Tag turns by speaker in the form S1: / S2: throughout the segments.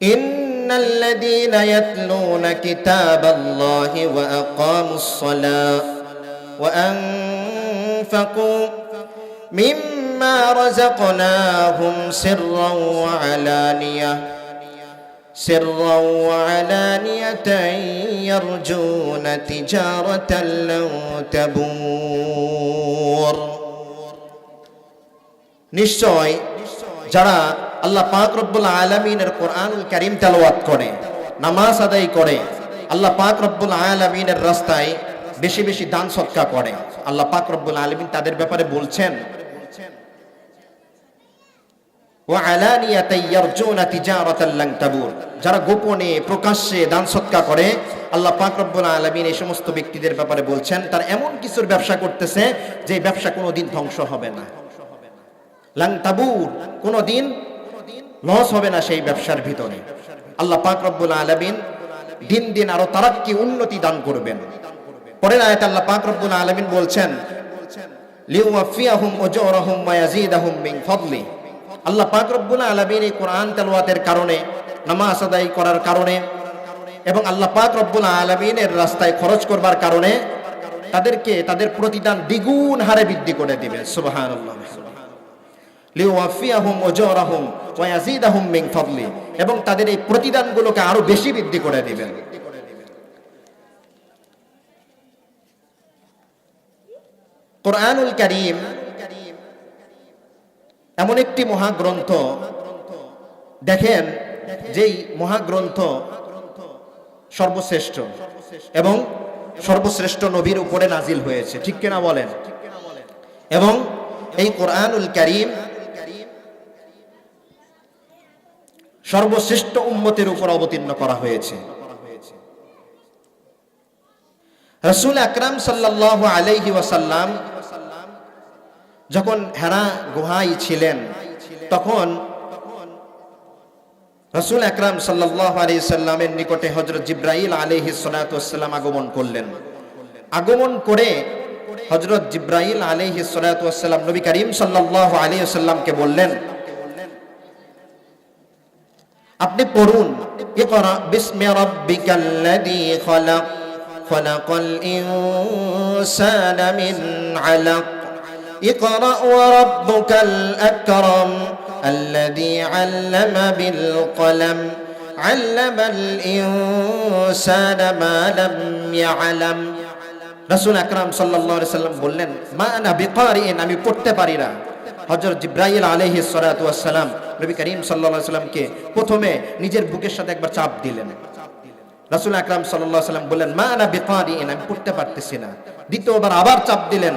S1: إن الذين يتلون كتاب الله وأقاموا الصلاة وأنفقوا مما رزقناهم سرا وعلانية سرا وعلانية يرجون تجارة لن تبور নিশ্চয় যারা আল্লাহ পাক রব্বুল আলমিনের কোরআনুল করিম তেলাওয়াত করে, নামাজ আদায় করে, আল্লাহ পাক রব্বুল আলমিনের রাস্তায় বেশি বেশি দান সৎকা করে। আল্লাহ পাক রব্বুল আলমিন তাদের ব্যাপারে বলছেন যারা গোপনে, প্রকাশ্যে দান সৎকা করে, আল্লাহ পাক রব্বুল আলামিন এই সমস্ত ব্যক্তিদের ব্যাপারে বলছেন, তার এমন কিছুর ব্যবসা করতেছে, যে ব্যবসা কোনোদিন ধ্বংস হবে না। লাং তাবুর কোনোদিন লস হবে না সেই ব্যবসার ভিতরে। আল্লাহ পাক রব্বুল আলামিন দিন দিন আরও তারাক্কি উন্নতি দান করবেন। পরের আয়াতে আল্লাহ পাক রব্বুল আলামিন বলছেন, লিউওয়াফিয়াহুম উজুরাহুম ওয়া ইয়াজিদাহুম মিন ফাদলি। আল্লাহ পাক রব্বুল আলামিন এই কোরআন তেলাওয়াতের কারণে, নামাজ আদায় করার কারণে এবং আল্লাহ পাক রব্বুল আলামিনের রাস্তায় খরচ করবার কারণে তাদেরকে তাদের প্রতিদান দ্বিগুণ হারে বৃদ্ধি করে দিবে সুবহানাল্লাহ। লিওয়াফিয়াহুম উজুরাহুম ওয়া ইয়াজিদাহুম মিন ফাদলি, এবং তাদের এই প্রতিদানগুলোকে আরও বেশি বৃদ্ধি করে দিবেন। কোরআনুল কারীম এমন একটি মহাগ্রন্থ, দেখেন যেই মহাগ্রন্থ সর্বশ্রেষ্ঠ এবং সর্বশ্রেষ্ঠ নবীর উপরে নাজিল হয়েছে, ঠিক কিনা বলেন? এবং এই কোরআনুল করিম সর্বশ্রেষ্ঠ উম্মতের উপর অবতীর্ণ করা হয়েছে। রসুল আকরাম সাল্লাহ আলাইহি ওয়াসাল্লাম যখন হেরা গুহাই ছিলেন, তখন রসুল আকরাম সাল্লাহ আলি সাল্লামের নিকটে হজরত জিব্রাইল আলহি সালাতাম আগমন করলেন। আগমন করে হজরত জিব্রাইল আলহি সালাতাম নবী করিম সাল্লাহ আলি সাল্লামকে বললেন আপনি পড়ুন ইকরা বিসমি রাব্বিকাল্লাযী খলাক খলাকাল ইনসানা মিন আলাক اقرأ وربك الأكرم الذي علم بالقلم علم الإنسان ما لم يعلم রাসূল আকরাম সাল্লাল্লাহু আলাইহি সাল্লাম বললেন মা আনা বিকারিন আমি পড়তে পারি না হযরত জিব্রাইল আলাইহিস সালাতু ওয়াস সালাম নবী করিম আলাইহি সাল্লামকে প্রথমে নিজের বুকের সাথে একবার চাপ দিলেন। রাসূল আকরাম আলাইহি সাল্লাম বললেন, মা আনা বিকারিন আমি পড়তে পারতেছি না। দ্বিতীয়বার আবার চাপ দিলেন।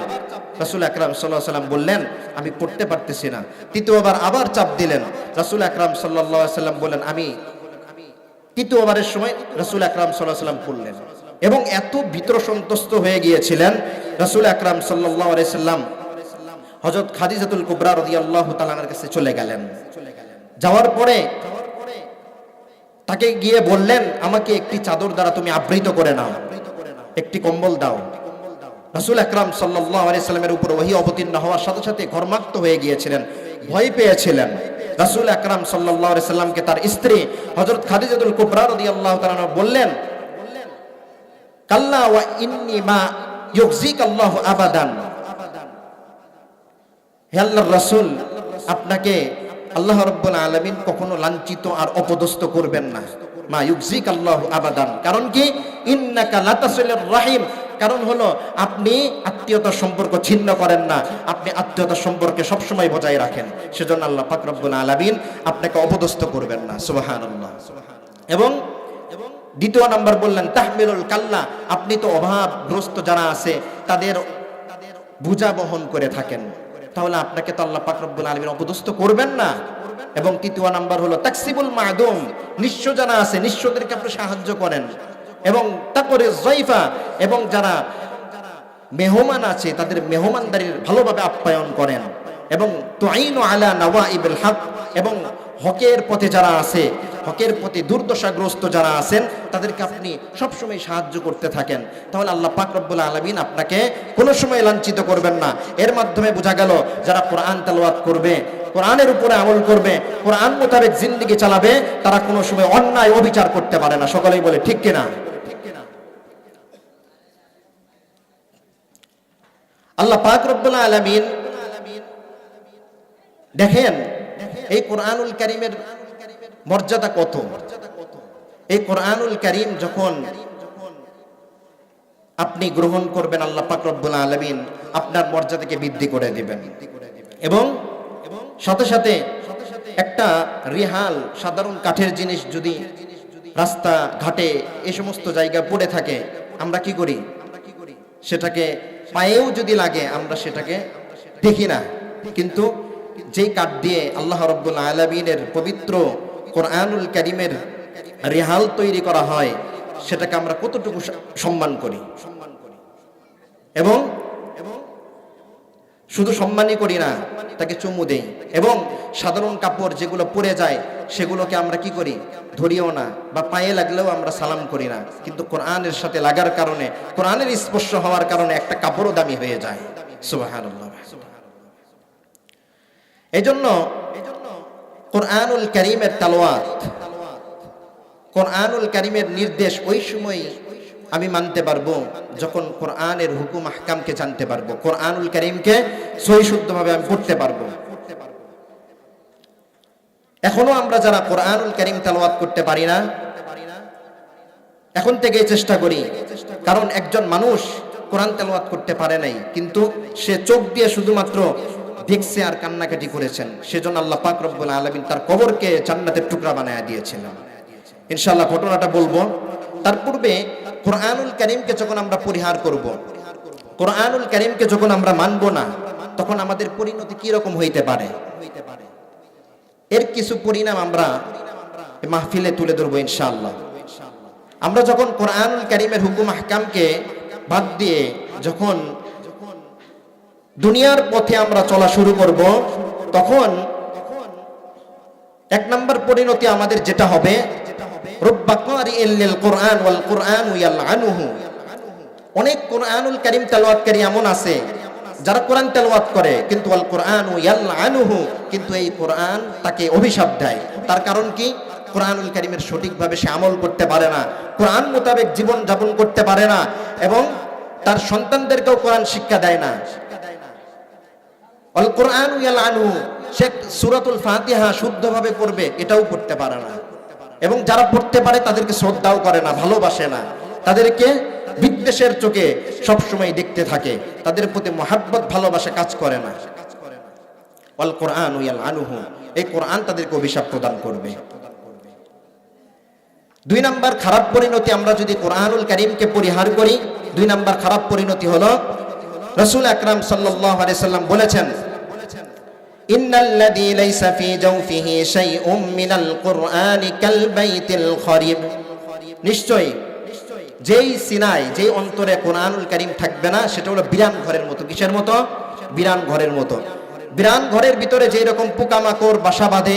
S1: রাসুল আকরাম সাল্লাহ সাল্লাম বললেন, আমি পড়তে পারতেছি না। তৃতীয়বার আবার চাপ দিলেন। রাসুল আকরাম সাল্লাহ সাল্লাম বললেন, আমি তৃতীয়বারের সময় রাসুল আকরাম সাল্লাহ সাল্লাম পড়লেন এবং এত ভিতর সন্তুষ্ট হয়ে গিয়েছিলেন। রাসুল আকরাম সাল্লাহ সাল্লাম হজরত খাদিজাতুল কুবরা রদি আল্লাহ তালার কাছে চলে গেলেন। যাওয়ার পরে তাকে গিয়ে বললেন, আমাকে একটি চাদর দ্বারা তুমি আবৃত করে নাও। একটি কম্বল দাও। রাসুল আকরাম সাল্লামের উপর ওহি অবতীর্ণ হওয়ার সাথে সাথে ঘরমাক্ত হয়ে গিয়েছিলেন। ভয় পেয়েছিলেন। রাসুল আকরাম সাল্লামকে তার স্ত্রী হজরত খাদিজাতুল কুবরা রদি আল্লাহ বললেন, কাল্লা ওয়া আপনাকে আল্লাহ রাব্বুল আলামিন কখনো লাঞ্ছিত আর অপদস্থ করবেন না। মা ইউকজিক আল্লাহ আবাদান। কারণ কি? ইন্নাকা লাতাসিলুর রাহিম। কারণ হলো, আপনি আত্মীয়তার সম্পর্ক ছিন্ন করেন না। আপনি আত্মীয়তার সম্পর্কে সবসময় বজায় রাখেন। সেজন্য আল্লাহ পাক রব্বুল আলামিন আপনাকে অপদস্থ করবেন না। সুবহানাল্লাহ। এবং দ্বিতীয় নাম্বার বললেন, তাহমিলুল কাল্লা। আপনি তো অভাবগ্রস্ত যারা আছে, তাদের বোঝা বহন করে থাকেন। তাহলে আপনাকে তো আল্লাহ পাক রব্বুল আলামিন অপদস্থ করবেন না। এবং তৃতীয় নাম্বার হলো তাকসিবুল মাদুম, নিঃস্ব যারা আছে, নিঃস্বদেরকে আপনি সাহায্য করেন। এবং তারপরে জয়ফা, এবং যারা মেহমান আছে, তাদের মেহমানদারির ভালোভাবে আপ্যায়ন করেন। এবং তো আইন আলা নওয়া ইবুল হক, এবং হকের পথে যারা আছে, হকের পথে দুর্দশাগ্রস্ত যারা আছেন, তাদেরকে আপনি সবসময় সাহায্য করতে থাকেন। তাহলে আল্লাহ পাক রব্বুল আলমিন আপনাকে কোনো সময় লাঞ্ছিত করবেন না। এর মাধ্যমে বোঝা গেল, যারা কোরআন তেলাওয়াত করবে, কোরআনের উপরে আমল করবে, কোরআন মোতাবেক জিন্দিগি চালাবে, তারা কোনো সময় অন্যায় অবিচার করতে পারে না। সকলেই বলে, ঠিক কিনা? আল্লাহ পাক রব্বুল আলামিন দেখেন এই কোরআনুল কারিমের মর্যাদা কত? এই কোরআনুল কারিম যখন আপনি গ্রহণ করবেন, আল্লাহ পাক রব্বুল আলামিন আপনার মর্যাদাকে বৃদ্ধি করে দিবেন। এবং সাথে সাথে একটা রিহাল, সাধারণ কাঠের জিনিস যদি রাস্তা ঘাটে এ সমস্ত জায়গায় পড়ে থাকে, আমরা কি করি? সেটাকে পায়েও যদি লাগে, আমরা সেটাকে দেখি না। কিন্তু যেই কাঠ দিয়ে আল্লাহ রব্বুল আলমিনের পবিত্র কোরআনুল করিমের রেহাল তৈরি করা হয়, সেটাকে আমরা কতটুকু সম্মান করি? এবং শুধু সম্মানই করি না, তাকে চুমু দেই। এবং সাধারণ কাপড় যেগুলো পরে যায়, সেগুলোকে আমরা কি করি? ধরিও না বা পায়ে লাগলেও আমরা সালাম করি না। কিন্তু কোরআনের সাথে লাগার কারণে, কোরআনের স্পর্শ হওয়ার কারণে একটা কাপড়ও দামি হয়ে যায়। সুবহানাল্লাহ। এজন্য কোরআনুল করিমের তালোয়াত কোরআনুল করিমের নির্দেশ ওই সময় আমি মানতে পারব যখন কোরআনের হুকুম আহকামকে জানতে পারব। কোরআনুল করিমকে সহি শুদ্ধভাবে আমি পড়তে পারব। এখনও আমরা যারা কোরআনুল করিম তালোয়াত করতে পারি না, এখন থেকে চেষ্টা করি। কারণ একজন মানুষ কোরআন তেলাওয়াত করতে পারে নাই, কিন্তু সে চোখ দিয়ে শুধুমাত্র দেখছে আর কান্নাকাটি করেছেন। সেজন্য আল্লাহ পাক রব্বুল আলামিন তার কবরকে জান্নাতের টুকরা বানায় দিয়েছিলেন ইনশাআল্লাহ ঘটনাটা বলব। তার পূর্বে কোরআনুল করিমকে যখন আমরা পরিহার করব, কোরআনুল করিমকে যখন আমরা মানব না, তখন আমাদের পরিণতি কি রকম হইতে পারে? এর কিছু পরিণাম আমরা মাহফিলে তুলে ধরবো ইনশাআল্লাহ। আমরা যখন কোরআনুল করিমের হুকুম আহকামকে বাদ দিয়ে যখন দুনিয়ার পথে আমরা চলা শুরু করব, তখন এক নম্বর পরিণতি আমাদের যেটা হবে অনেক কোরআনুল কারীম এমন আছে, যারা কোরআন করে, কিন্তু কোরআন ইয়ালআনুহু, কিন্তু এই কোরআন তাকে অভিশাপ দেয়। তার কারণ কি? কোরআনুল কারীমের সঠিকভাবে সে আমল করতে পারে না, কোরআন মোতাবেক জীবন যাপন করতে পারে না, এবং তার সন্তানদেরকেও কোরআন শিক্ষা দেয় না। অল কোরআন আনহু সে সুরাতুল ফাতিহা শুদ্ধভাবে পড়বে, এটাও পড়তে পারে না। এবং যারা পড়তে পারে, তাদেরকে শ্রদ্ধাও করে না, ভালোবাসে না। তাদেরকে বিদ্বেষের চোখে সবসময় দেখতে থাকে। তাদের প্রতি মহাব্বত কাজ করে না। অল কোরআন এই কোরআন তাদেরকে অভিশাপ প্রদান করবে। দুই নাম্বার খারাপ পরিণতি আমরা যদি কোরআনুল করিমকে পরিহার করি, দুই নাম্বার খারাপ পরিণতি হলো রসুল আকরাম আলাইহি সাল্লাম বলেছেন, ইন্নাল্লাযী লাইসা ফী জাওফিহি শাইউম মিনাল কুরআনি কাল বাইতিল খরিব। নিশ্চয়ই, যেই সিনাই যেই অন্তরে কোরআনুল করিম থাকবে না, সেটা হলো বিরান ঘরের মতো। কিসের মতো? বিরান ঘরের মতো। বিরান ঘরের ভিতরে যেই রকম পোকামাকড় বাসা বাঁধে,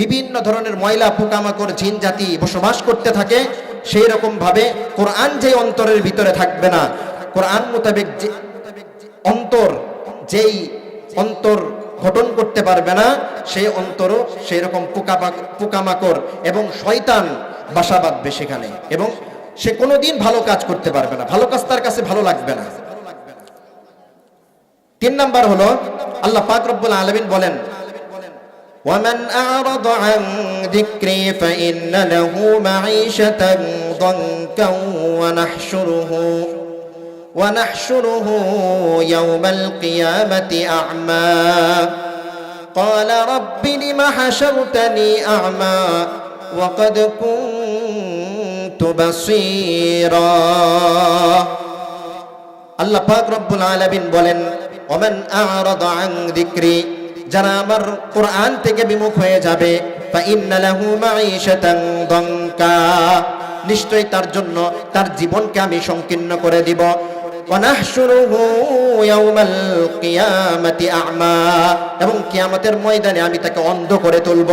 S1: বিভিন্ন ধরনের ময়লা, পোকামাকড়, জিন জাতি বসবাস করতে থাকে, সেই রকম ভাবে কোরআন যে অন্তরের ভিতরে থাকবে না কোরআন মোতাবেক যে অন্তর যেই অন্তর গঠন করতে পারবে না সেই অন্তরও সেই রকম পোকা পোকামাকড় এবং শয়তান বাসা বাঁধবে সেখানে এবং সে কোনোদিন ভালো কাজ করতে পারবে না ভালো কাজ তার কাছে ভালো লাগবে না তিন নাম্বার হলো আল্লাহ পাক রব্বুল আলামিন বলেন ومن أعرض عن ذكري فإن له معيشة ضنكا ونحشره ونحشره يوم القيامة أعمى قال رب لم حشرتني أعمى وقد كنت بصيرا আল্লাহ পাক রব্বুল আলামিন বলেন ওমান আ'রাদা আন যিকরি যারা আমার কোরআন থেকে বিমুখ হয়ে যাবে ফা ইন্না লাহু মাঈশাতান দঙ্কা নিশ্চয়ই তার জন্য তার জীবনকে আমি সংকীর্ণ করে দিব এবং কিয়ামতের ময়দানে আমি তাকে অন্ধ করে তুলব।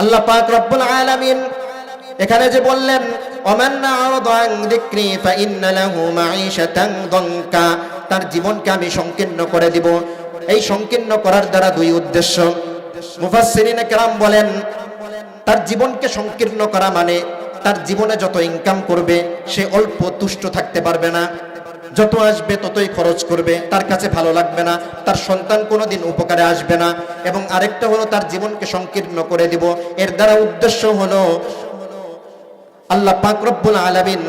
S1: আল্লাহ পাক রব্বুল আলামিন এখানে যে বললেন তার জীবনকে আমি সংকীর্ণ করে দিব। এই সংকীর্ণ করার দ্বারা দুই উদ্দেশ্য। মুফাসসিরিনে কেরাম বলেন, তার জীবনকে সংকীর্ণ করা মানে তার জীবনে যত ইনকাম করবে, সে অল্প তুষ্ট থাকতে পারবে না। যত আসবে ততই খরচ করবে, তার কাছে ভালো লাগবে না, তার সন্তান কোনোদিন উপকারে আসবে না। এবং আরেকটা হলো তার জীবনকে সংকীর্ণ করে দিব। এর দ্বারা উদ্দেশ্য হলো, আল্লাহ পাক রব্বুল আলামিন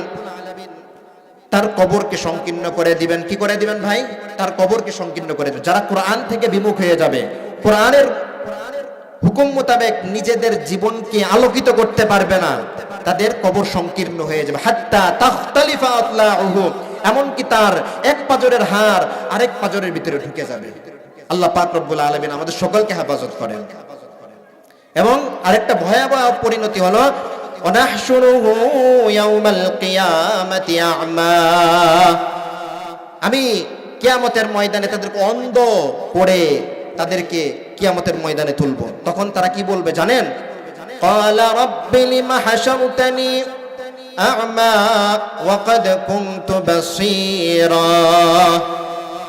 S1: তার কবরকে সংকীর্ণ করে দিবেন। কি করে দিবেন ভাই? তার কবরকে সংকীর্ণ করে দিবেন। যারা কোরআন থেকে বিমুখ হয়ে যাবে, কোরআনের হুকুম মোতাবেক নিজেদের জীবনকে আলোকিত করতে পারবে না, তাদের কবর সংকীর্ণ হয়ে যাবে। হাত্তা তাখতালিফা আতলাউহু। এমনকি তার এক পাজরের হাড় আরেক পাজরের ভিতরে ঢুকে যাবে আল্লাহ পাক রব্বুল আলামিন আমাদের সকলকে হেফাজত করেন এবং আরেকটা ভয়াবহ পরিণতি হলো অনাহশুরুহু ইয়াউমাল কিয়ামাতি আ'মা আমি কিয়ামতের ময়দানে তাদেরকে অন্ধ করে তাদেরকে কিয়ামতের ময়দানে তুলব তখন তারা কি বলবে জানেন قال رب لم حشرتني أعمى وقد كنت بصيرا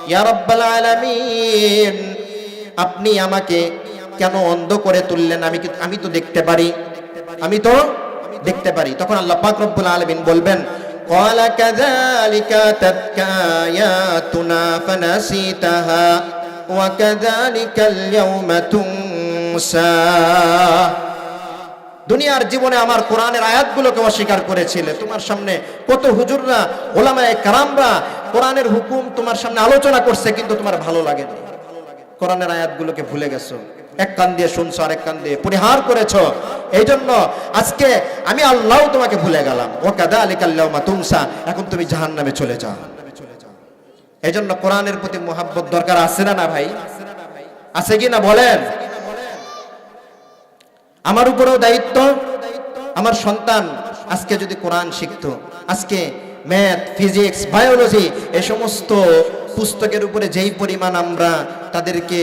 S1: يا رب العالمين আপনি আমাকে কেন অন্ধ করে তুললেন আমি কি- আমি তো দেখতে পারি আমি তো দেখতে পারি তখন আল্লাহ পাক রব্বুল আলামিন বলবেন قال كذلك أتتك آياتنا فنسيتها وكذلك اليوم تنسى দুনিয়ার জীবনে আমার কোরআনের আয়াতগুলোকে অস্বীকার করেছিলে। তোমার সামনে কত হুজুররা, ওলামায়ে কারামরা কোরআনের হুকুম তোমার সামনে আলোচনা করছে, কিন্তু তোমার ভালো লাগেনি। কোরআনের আয়াতগুলোকে ভুলে গেছো। এক কান দিয়ে শুনছো আর এক কান দিয়ে পরিহার করেছ। এই জন্য আজকে আমি আল্লাহ তোমাকে ভুলে গেলাম। ও কাদা আলিকাল্লাহমা তুমসা এখন তুমি জাহান নামে চলে যাও। এই জন্য কোরআনের প্রতি মোহাব্বত দরকার আছে না না ভাই? আছে কি না বলেন? আমার উপরেও দায়িত্ব। আমার সন্তান আজকে যদি কোরআন শিখতো, আজকে ম্যাথ, ফিজিক্স, বায়োলজি এ সমস্ত পুস্তকের উপরে যেই পরিমাণ আমরা তাদেরকে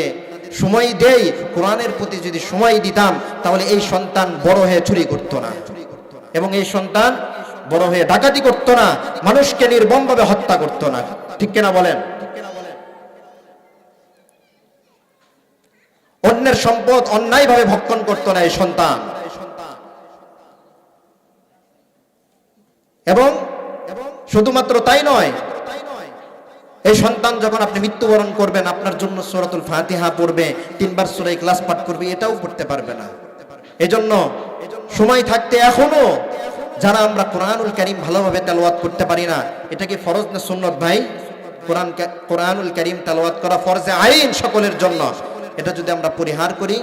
S1: সময় দেই, কোরআনের প্রতি যদি সময় দিতাম, তাহলে এই সন্তান বড় হয়ে চুরি করতো না। এবং এই সন্তান বড় হয়ে ডাকাতি করতো না, মানুষকে নির্মমভাবে হত্যা করতো না। ঠিক কিনা বলেন? অন্যের সম্পদ অন্যায়ভাবে ভক্ষণ করতো না এই সন্তান। এবং শুধুমাত্র তাই নয়, এই সন্তান যখন আপনি মৃত্যুবরণ করবেন, আপনার জন্য সূরাতুল ফাতিহা পড়বে, তিনবার সূরা ইখলাস পাঠ করবে, এটাও পড়তে পারবে না। এজন্য সময় থাকতে এখনও যারা আমরা কোরআনুল কারীম ভালোভাবে তেলাওয়াত করতে পারি না, এটা কি ফরজ না সুন্নত ভাই? কোরআন কোরআনুল কারীম তেলাওয়াত করা ফরজে আইন সকলের জন্য। এটা যদি আমরা পরিহার করি,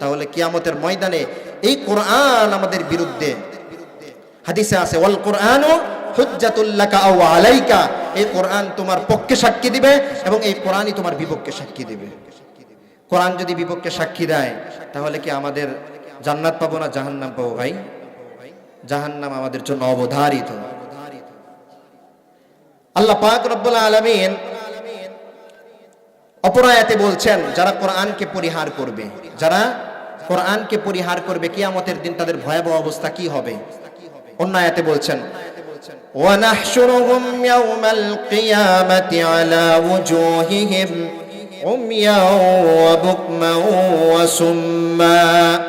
S1: তাহলে কিয়ামতের ময়দানে এই কোরআন আমাদের বিরুদ্ধে। হাদিসে আছে হুজ্জাতুল্লাকা আও আলাইকা। এই কোরআন তোমার পক্ষে সাক্ষী দিবে এবং এই কোরআনই তোমার বিপক্ষে সাক্ষী দিবে। কোরআন যদি বিপক্ষে সাক্ষী দেয়, তাহলে কি আমাদের জান্নাত পাবো না জাহান্নাম পাবো ভাই? জাহান্নাম আমাদের জন্য অবধারিত। আল্লাহ পাক রব্বুল আলামিন অপরায়াতে বলছেন যারা কোরআনকে পরিহার করবে যারা কোরআনকে পরিহার করবে কিয়ামতের দিন তাদের ভয়াবহ অবস্থা কি হবে অন্য আয়াতে বলছেন ونحشرهم يوم القيامة على وجوههم عميا وبكما وسما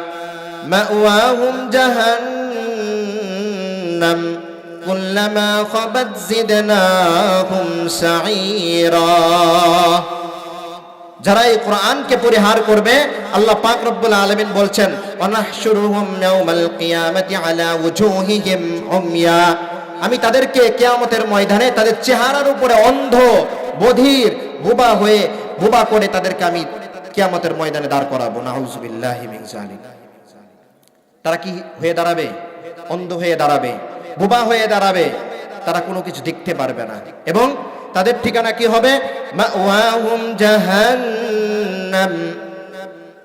S1: مأواهم جهنم كلما خبت زدناهم سعيرا যারা এই কোরআনকে পরিহার করবে, আল্লাহ পাক রব্বুল আলামিন বলছেন আমি তাদেরকে কেয়ামতের ময়দানে তাদের চেহারার উপরে অন্ধ, বধির, বোবা হয়ে, বোবা করে তাদেরকে আমি কেয়ামতের ময়দানে দাঁড় করাবো। নাউজুবিল্লাহি তারা কি হয়ে দাঁড়াবে? অন্ধ হয়ে দাঁড়াবে, বোবা হয়ে দাঁড়াবে, তারা কোনো কিছু দেখতে পারবে না। এবং তাদের ঠিকানা কি হবে?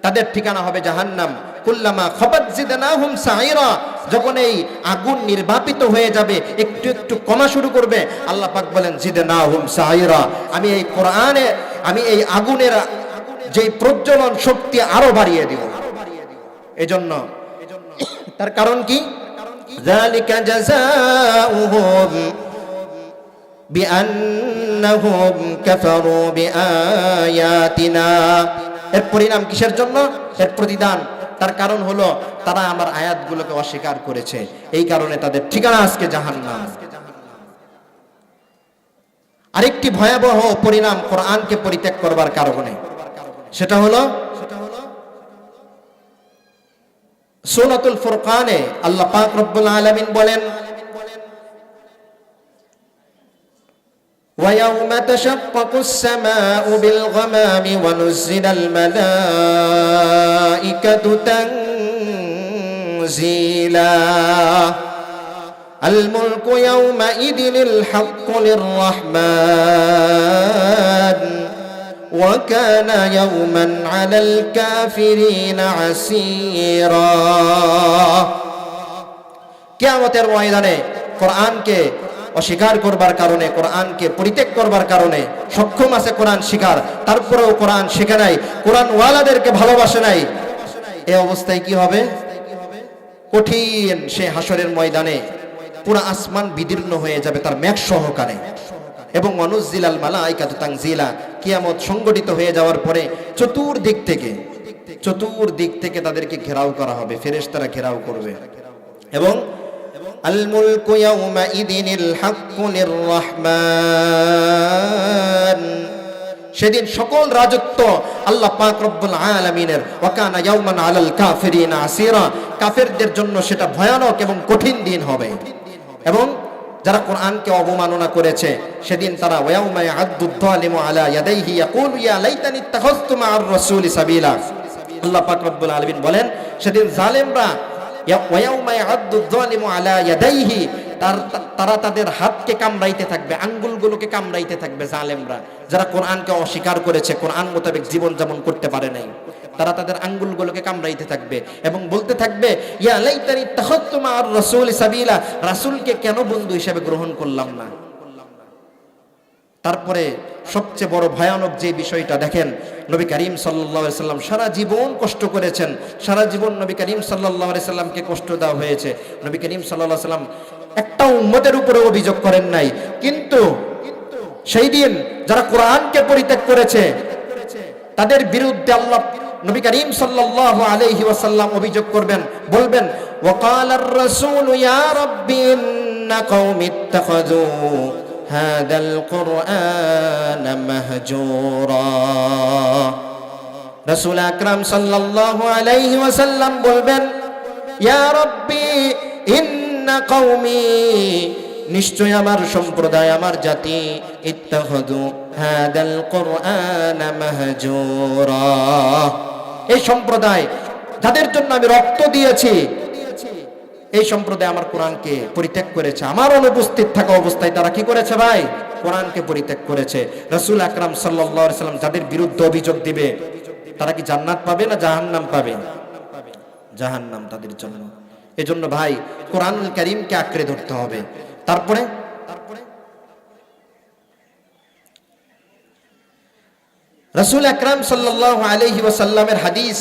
S1: তাদের ঠিকানা হবে জাহান্নাম। কুল্লামা না জিদানাহুম সাইরা যখন এই আগুন নির্বাপিত হয়ে যাবে, একটু একটু কমা শুরু করবে, আল্লাহ পাক বলেন, জিদানাহুম সাহিরা আমি এই কোরআনে, আমি এই আগুনের যে প্রজ্বলন শক্তি আরও বাড়িয়ে দিব। এই জন্য তার কারণ কি? জালিকা জাযাউহুম বিআন্নাহুম কাফারু বিআয়াতিনা। এর পরিণাম কিসের জন্য? এর প্রতিদান। তার কারণ হলো, তারা আমার আয়াতগুলোকে অস্বীকার করেছে। এই কারণে তাদের ঠিকানা আজকে জাহান্নাম। আরেকটি ভয়াবহ পরিণাম কোরআনকে পরিত্যাগ করবার কারণে। সেটা হলো সোনাতুল ফুরকানে আল্লাহ পাক রব্বুল আলামিন বলেন ويوم تشقق السماء بالغمام ونزل الملائكة تنزيلا الملك يومئذ الحق للرحمن وكان يوما على الكافرين عسيرا কিয়ামতের ময়দানে কোরআনকে অস্বীকার করবার কারণে, কোরআনকে পরিত্যাগ করবার কারণে, সক্ষম আছে কোরআন শিকার তারপরেও কোরআন শিখে নাই কোরআন ওয়ালাদেরকে ভালোবাসে নাই। এই অবস্থায় কি হবে? কঠিন সে হাসরের ময়দানে পুরো আসমান বিদীর্ণ হয়ে যাবে তার মেঘ সহকারে। এবং মনুজিলাল মালাইকা তাংজিলা কিয়ামত সংগঠিত হয়ে যাওয়ার পরে চতুর্দিক থেকে চতুর্দিক থেকে তাদেরকে ঘেরাও করা হবে, ফেরেশতারা ঘেরাও করবে। এবং ইয়াউমা ইদিনিল হাক্কু লিররহমান সেদিন সকল রাজত্ব আল্লাহ পাক রব্বুল আলামিনের। ওয়াকানা ইয়াউমান আলাল কাফিরিনা আসিরা। কাফেরদের জন্য সেটা ভয়ানক এবং কঠিন দিন হবে। এবং যারা কোরআনকে অবমাননা করেছে, সেদিন তারা ওয়াউমা ইয়াদু যালিমু আলা ইয়াদাইহি ইয়াকুলু ইয়া লাইতানি ইত্তাখাযতু মা'আর রাসূলি সাবিলা। আল্লাহ পাক রব্বুল আলামিন বলেন, সেদিন জালেমরা তার তাদের হাতকে কামড়াইতে থাকবে, আঙ্গুলগুলোকে কামড়াইতে থাকবে জালেমরা। যারা কোরআনকে অস্বীকার করেছে, কোরআন মোতাবেক জীবন যাপন করতে পারে নাই। তারা তাদের আঙ্গুলগুলোকে কামড়াইতে থাকবে এবং বলতে থাকবে তাখাত্তু মা'আর রাসূল সাবিলা। রাসূলকে কেন বন্ধু হিসেবে গ্রহণ করলাম না? তারপরে সবচেয়ে বড় ভয়ানক যে বিষয়টা দেখেন নবী করিম আলাইহি সাল্লাম সারা জীবন কষ্ট করেছেন। সারা জীবন নবী করিম আলাইহি সাল্লামকে কষ্ট দেওয়া হয়েছে। নবী করিম আলাইহি সাল্লাম একটা উম্মতের উপরে অভিযোগ করেন নাই। কিন্তু সেই দিন যারা কোরআনকে পরিত্যাগ করেছে, তাদের বিরুদ্ধে আল্লাহ নবী করিম সাল্লাল্লাহু আলাইহি ওয়াসাল্লাম অভিযোগ করবেন, বলবেন আর-রাসূল ইয়া রাব্বি, ইন্না কওমি ইত্তাখাযু। هذا القرآن مهجورا রসুল আকরাম সাল্লাল্লাহু আলাইহি ওয়াসাল্লাম বলবেন ইয়া রব্বি ইন্না কওমি নিশ্চয় আমার সম্প্রদায় আমার জাতি ইত্তাখাযু হাদাল কুরআন মাহজুরা এই সম্প্রদায় যাদের জন্য আমি রক্ত দিয়েছি এই সম্প্রদায় আমার কোরআনকে পরিত্যাগ করেছে। আমার অনুপস্থিত থাকা অবস্থায় তারা কি করেছে ভাই? কোরআনকে পরিত্যাগ করেছে। রসুল আকরাম সাল্লাম যাদের বিরুদ্ধে অভিযোগ দিবে, তারা কি জান্নাত পাবে না জাহান্নাম পাবে? জাহান্নাম তাদের জন্য। এজন্য ভাই, কোরআনুল করিমকে আঁকড়ে ধরতে হবে। তারপরে? রসুল আকরাম সাল্লাল্লাহু আলাইহি ওয়াসাল্লামের হাদিস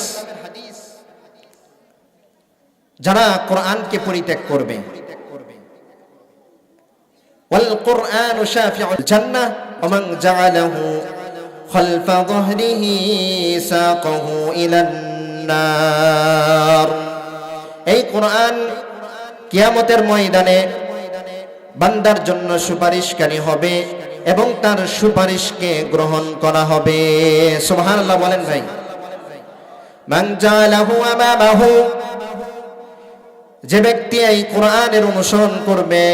S1: যারা কোরআনকে পরিত্যাগ করবে والقرآن شافع الجنة ومن جعله خلف ظهره ساقه إلى النار এই কোরআন কিয়ামতের ময়দানে বান্দার জন্য সুপারিশকারী হবে এবং তার সুপারিশকে গ্রহণ করা হবে সুবহানাল্লাহ বলেন ভাই মান জালাহু আমামাহু যে ব্যক্তি এই কোরআনের অনুসরণ করবে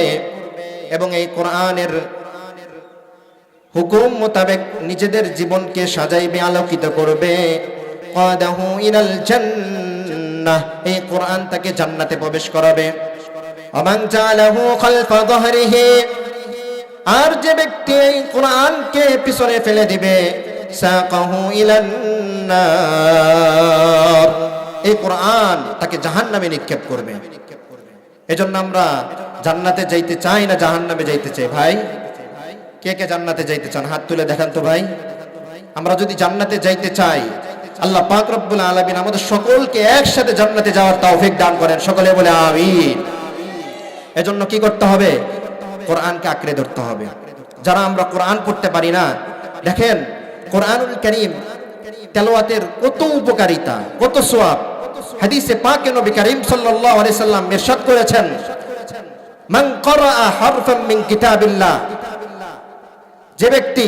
S1: এবং এই কোরআনের হুকুম মোতাবেক নিজেদের জীবনকে সাজাইবে, আলোকিত করবে এই কোরআন তাকে জান্নাতে প্রবেশ করাবে। আর যে ব্যক্তি এই কোরআনকে পিছনে ফেলে দিবে, সাকাহু ইলান নার। এই কোরআন তাকে জাহান্নামে নিক্ষেপ করবে। এজন্য আমরা জান্নাতে যাইতে চাই না জাহান্নামে যাইতে চাই? ভাই, কে কে জান্নাতে যাইতে চান? হাত তুলে দেখান তো ভাই। আমরা যদি জান্নাতে যাইতে চাই, আল্লাহ পাক রব্বুল আলামিন আমাদের সকলকে একসাথে জান্নাতে যাওয়ার তৌফিক দান করেন। সকলে বলে আমিন। এজন্য কি করতে হবে? কোরআনকে আঁকড়ে ধরতে হবে। যারা আমরা কোরআন পড়তে পারি না, দেখেন কোরআনুল করিম তেলাওয়াতের কত উপকারিতা, কত সোয়াব। হাদিসে পাকে নবী করিম সাল্লাল্লাহু আলাইহি সাল্লাম ইরশাদ করেছেন, মান ক্বারা হারফাম মিন কিতাবিল্লাহ যে ব্যক্তি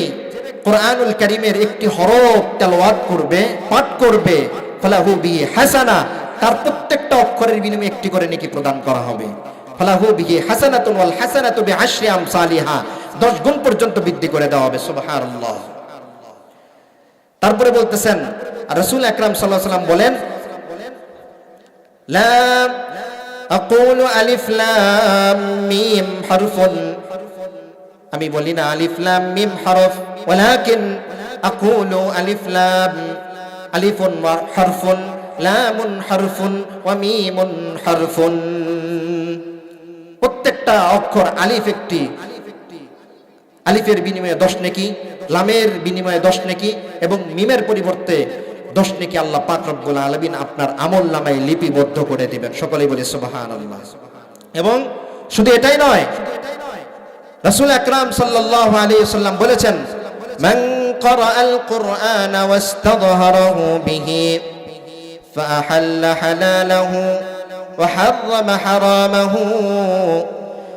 S1: কোরআনুল করিমের একটি হরফ তেলাওয়াত করবে, পাঠ করবে, ফালাহু বিহি হাসানা, তার প্রত্যেকটা অক্ষরের বিনিময়ে একটি করে নেকি প্রদান করা হবে। ফালাহু বিহি হাসানাতুন ওয়াল হাসানাতু বিআশরি আমসালিহা 10 গুণ পর্যন্ত বৃদ্ধি করে দেওয়া হবে, সুবহানাল্লাহ। তারপরে বলতেছেন রাসূল আকরাম আলাইহি সাল্লাম বলেন আকুলু আলিফ লাম মিম হারফুন। আমি বলি না আলিফ লাম মিম হরফ আলিফ লাম, আলিফুন ওয়া হারফুন, লামুন হারফুন ওয়া মিমুন হারফুন। প্রত্যেকটা অক্ষর আলিফ একটি। আলিফের বিনিময়ে দশ নেকি লামের বিনিময়ে দশ নেকি এবং মিমের পরিবর্তে দশ নেকি আল্লাহ পাক রব্বুল আলামিন আপনার আমল নামায় লিপিবদ্ধ করে দিবেন সকলেই বলে সুবহানাল্লাহ এবং শুধু এটাই নয় রাসূল আকরাম সাল্লাল্লাহু আলাইহি সাল্লাম বলেছেন মান ক্বারাআল কুরআন ওয়াস্তাযহারাহু বিহি فأحل حلاله وحرم حرامه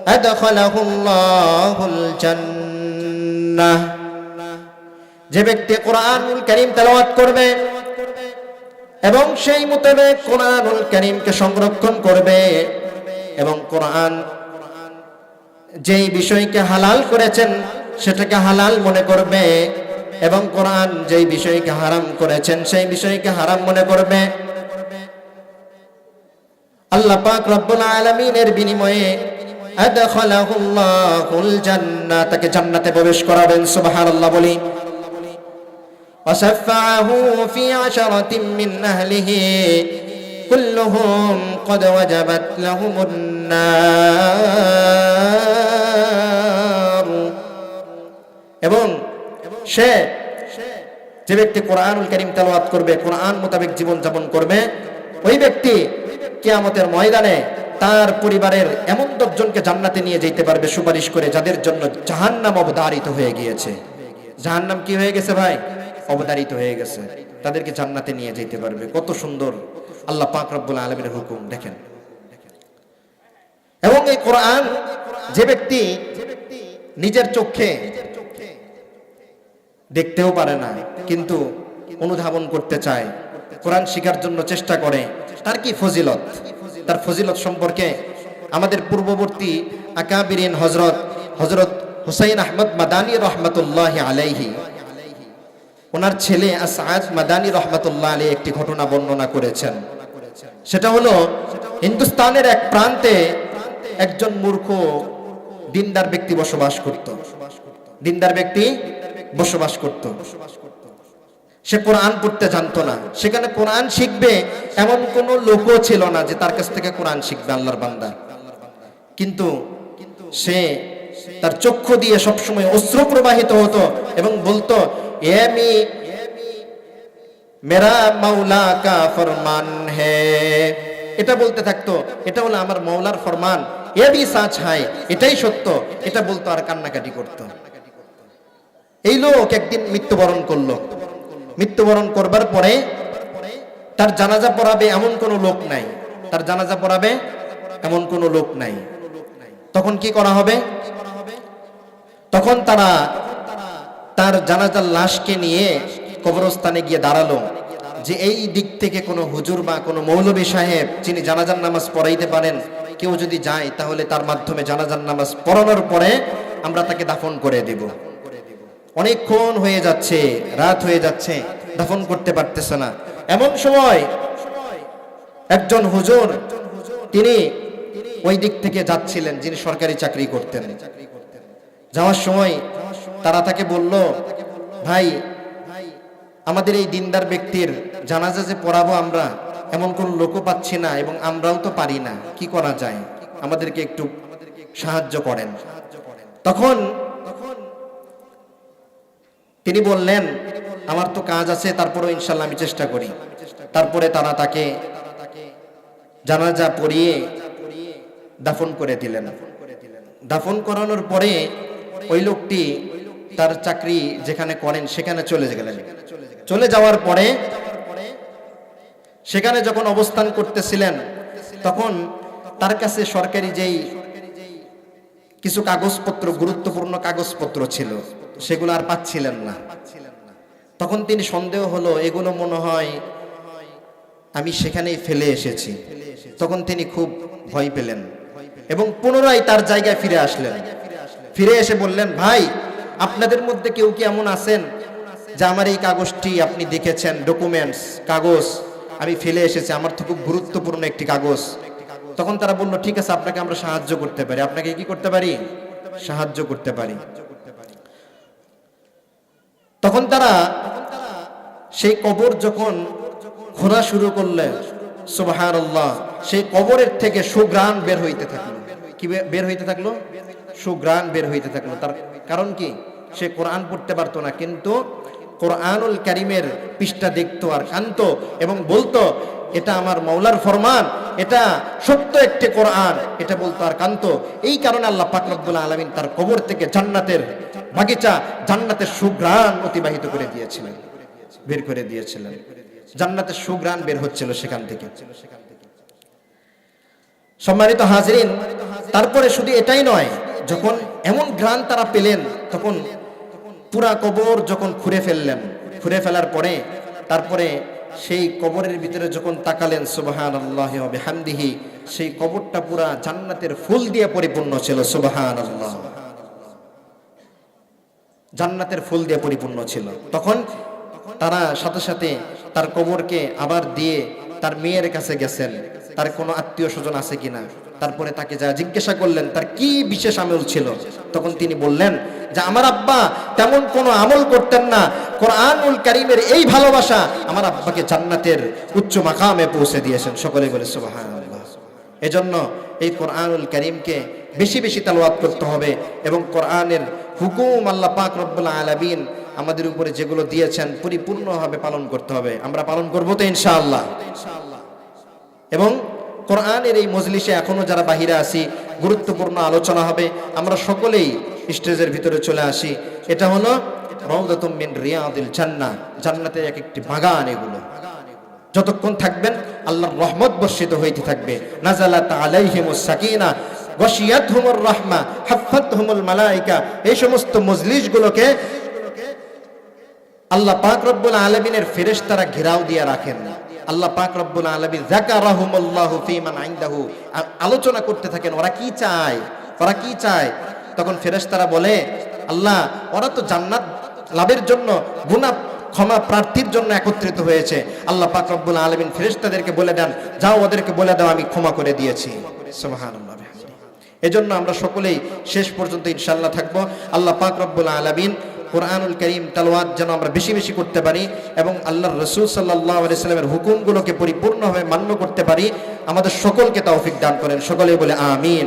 S1: أدخله الله الجنة যে ব্যক্তি কোরআনুল করিম তেলাওয়াত করবে এবং সেই মোতাবেক কোরআনুল করিমকে সংরক্ষণ করবে এবং কোরআন যেই বিষয়কে হালাল করেছেন সেটাকে হালাল মনে করবে এবং কোরআন যেই বিষয়কে হারাম করেছেন সেই বিষয়কে হারাম মনে করবে। আল্লাহ পাক রব্বুল আলামিনের বিনিময়ে তাকে জান্নাতে প্রবেশ করাবেন সুবহানাল্লাহ বলি وشفعه في عشرة من أهله كلهم قد وجبت لهم النار এবং সে যে ব্যক্তি কোরআনুল করিম তেলাওয়াত করবে কোরআন মোতাবেক জীবন যাপন করবে ওই ব্যক্তি কিয়ামতের ময়দানে তার পরিবারের এমন দশজনকে জান্নাতে নিয়ে যেতে পারবে সুপারিশ করে, যাদের জন্য জাহান্নাম অবধারিত হয়ে গিয়েছে। জাহান্নাম কি হয়ে গেছে ভাই? অবধারিত হয়ে গেছে। তাদেরকে জান্নাতে নিয়ে যেতে পারবে। কত সুন্দর। আল্লাহ পাক রব্বুল আলমের হুকুম, দেখেন। এবং এই কোরআন যে ব্যক্তি নিজের চোখে দেখতেও পারে না, কিন্তু অনুধাবন করতে চায়, কোরআন শিখার জন্য চেষ্টা করে, তার কি ফজিলত? তার ফজিলত সম্পর্কে আমাদের পূর্ববর্তী আকাবিরিন হজরত হজরত হুসাইন আহমদ মাদানী রহমতুল্লাহ আলাইহি, ওনার ছেলে আসাদ মাদানী রহমতুল্লাহ আলী একটি ঘটনা বর্ণনা করেছেন। সেটা হলো, হিন্দুস্তানের এক প্রান্তে একজন মূর্খ দিনদার ব্যক্তি বসবাস করত। দিনদার ব্যক্তি বসবাস করত। সে কোরআন পড়তে জানতো না। সেখানে কোরআন শিখবে এমন কোন লোকও ছিল না যে তার কাছ থেকে কোরআন শিখবে আল্লাহর বান্দা। কিন্তু সে তার চক্ষু দিয়ে সবসময় অশ্রু প্রবাহিত হতো এবং বলতো, এ আমি, মেরা মাওলা কা ফরমান হে। এটা বলতে থাকতো, এটা হলো আমার মৌলার ফরমান, এ সাচ হাই এটাই সত্য। এটা বলতো আর কান্নাকাটি করত। এই লোক একদিন মৃত্যুবরণ করল। মৃত্যুবরণ করবার পরে তার জানাজা পড়াবে এমন কোনো লোক নাই। তার জানাজা পড়াবে এমন কোনো লোক নাই। তখন কি করা হবে? তখন তারা তার জানাজার লাশকে নিয়ে কবরস্থানে গিয়ে দাঁড়াল যে এই দিক থেকে কোনো হুজুর বা কোনো মৌলবী সাহেব যিনি জানাজার নামাজ পড়াইতে পারেন, কেউ যদি যায় তাহলে তার মাধ্যমে জানাজার নামাজ পড়ানোর পরে আমরা তাকে দাফন করে দেব। অনেকক্ষণ হয়ে যাচ্ছে, রাত হয়ে যাচ্ছে, দাফন করতে পারতেছে না। এমন সময় একজন হুজুর, তিনি ওই দিক থেকে যাচ্ছিলেন, যিনি সরকারি চাকরি করতেন। যাওয়ার সময় তারা তাকে বলল, ভাই, আমাদের এই দিনদার ব্যক্তির জানাজা যে পড়াবো আমরা, এমন কোন লোকও পাচ্ছি না এবং আমরাও তো পারি না। কি করা যায়? আমাদেরকে একটু সাহায্য করেন। তখন তিনি বললেন, আমার তো কাজ আছে, তারপরেও ইনশাল্লাহ আমি চেষ্টা করি। তারপরে তারা তাকে জানাজা পড়িয়ে দাফন করে দিলেন। দাফন করানোর পরে ওই লোকটি তার চাকরি যেখানে করেন, সেখানে চলে গেলেন। চলে যাওয়ার পরে সেখানে যখন অবস্থান করতেছিলেন, তখন তার কাছে সরকারি যেই কিছু কাগজপত্র, গুরুত্বপূর্ণ কাগজপত্র ছিল সেগুলো আর পাচ্ছিলেন না। তখন তিনি সন্দেহ হলো, এগুলো মনে হয় আমি সেখানেই ফেলে এসেছি। তখন তিনি খুব ভয় পেলেন এবং পুনরায় তার জায়গায় ফিরে আসলেন। ফিরে এসে বললেন, ভাই, আপনাদের মধ্যে কেউ কি এমন আছেন যে আমার এই কাগজটি আপনি দেখেছেন? ডকুমেন্টস কাগজ, আমি ফেলে এসেছি, আমার তো খুব গুরুত্বপূর্ণ একটি কাগজ। তখন তারা বলল, ঠিক আছে, আপনাকে আমরা সাহায্য করতে পারি। আপনাকে কি করতে পারি? সাহায্য করতে পারি। তখন তারা সেই কবর যখন খোঁড়া শুরু করলেন আল্লাহ সেই কবরের থেকে সুগ্রাণ বের হইতে থাকল। কি বের হইতে থাকল? সুগ্রাণ বের হইতে থাকল। তার কারণ কি? সে কোরআন পড়তে পারতো না, কিন্তু কোরআনুল করিমের পৃষ্ঠা দেখতো আর কানত এবং বলতো এটা আমার মৌলার ফরমান, এটা সত্য একটি কোরআন, এটা বলতো আর কান্ত এই কারণে আল্লাহ পাক আলমিন তার কবর থেকে জান্নাতের বাগিচা, জান্নাতের সুগ্রাণ অতিবাহিত করে দিয়েছিলেন, বের করে দিয়েছিলেন। জান্নাতের সুগ্রাণ বের হচ্ছিল সেখান থেকে। সম্মানিত হাজরিন, তারপরে শুধু এটাই নয়, যখন এমন গ্রান তারা পেলেন, তখন পুরা কবর যখন খুঁড়ে ফেললেন, খুঁড়ে ফেলার পরে, তারপরে সেই কবরের ভিতরে যখন তাকালেন সুবাহান আল্লাহ হামদিহি সেই কবরটা পুরা জান্নাতের ফুল দিয়ে পরিপূর্ণ ছিল সুবাহান আল্লাহ জান্নাতের ফুল দিয়ে পরিপূর্ণ ছিল। তখন তারা সাথে সাথে তার কবরকে আবার দিয়ে তার মেয়ের কাছে গেছেন। তার কোনো আত্মীয় স্বজন আছে কিনা? তারপরে তাকে যা জিজ্ঞাসা করলেন, তার কি বিশেষ আমল ছিল? তখন তিনি বললেন যে, আমার আব্বা তেমন কোনো আমল করতেন না। কোরআনুল করিমের এই ভালোবাসা আমার আব্বাকে জান্নাতের উচ্চ মাকামে পৌঁছে দিয়েছেন। সকলে বলে সুবহানাল্লাহ। এজন্য এই কোরআনুল করিমকে বেশি বেশি তালওয়াত করতে হবে এবং কোরআনের হুকুম আল্লাহ পাক রব্বুল আলামিন আমাদের উপরে যেগুলো দিয়েছেন, পরিপূর্ণভাবে পালন করতে হবে। আমরা পালন করব তো ইনশাআল্লাহ। এবং কোরআনের এই মজলিসে এখনও যারা বাহিরে আছি, গুরুত্বপূর্ণ আলোচনা হবে। আমরা সকলেই স্টেজের ভিতরে চলে আসি। এটা হলো জান্নাতের এক একটি বাগান এগুলো। যতক্ষণ থাকবেন আল্লাহর রহমত বর্ষিত হইতে থাকবে। এই সমস্ত আল্লাহ পাক রব্বুল আলামিনের ফেরেশতারা ঘেরাও দিয়ে রাখেন। আল্লাহ পাক রব্বুল আলামিন আলোচনা করতে থাকেন, ওরা কি চায়? ওরা কি চায়? তখন ফেরেশতারা বলে, আল্লাহ, ওরা তো জান্নাত লাভের জন্য, গুনাহ ক্ষমা প্রার্থীর জন্য একত্রিত হয়েছে। আল্লাহ পাক রব্বুল আলামিন ফেরেশতাদেরকে বলে দেন, যাও ওদেরকে বলে দাও, আমি ক্ষমা করে দিয়েছি। সুবহানাল্লাহ এজন্য আমরা সকলেই শেষ পর্যন্ত ইনশাল্লাহ থাকব। আল্লাহ পাক রব্বুল আলামিন কোরআনুল করিম তালওয়াত যেন আমরা বেশি বেশি করতে পারি এবং আল্লাহর রসুল সাল্লাহ সাল্লামের হুকুমগুলোকে পরিপূর্ণভাবে মান্য করতে পারি। আমাদের সকলকে তৌফিক দান করেন। সকলেই বলে, আমিন।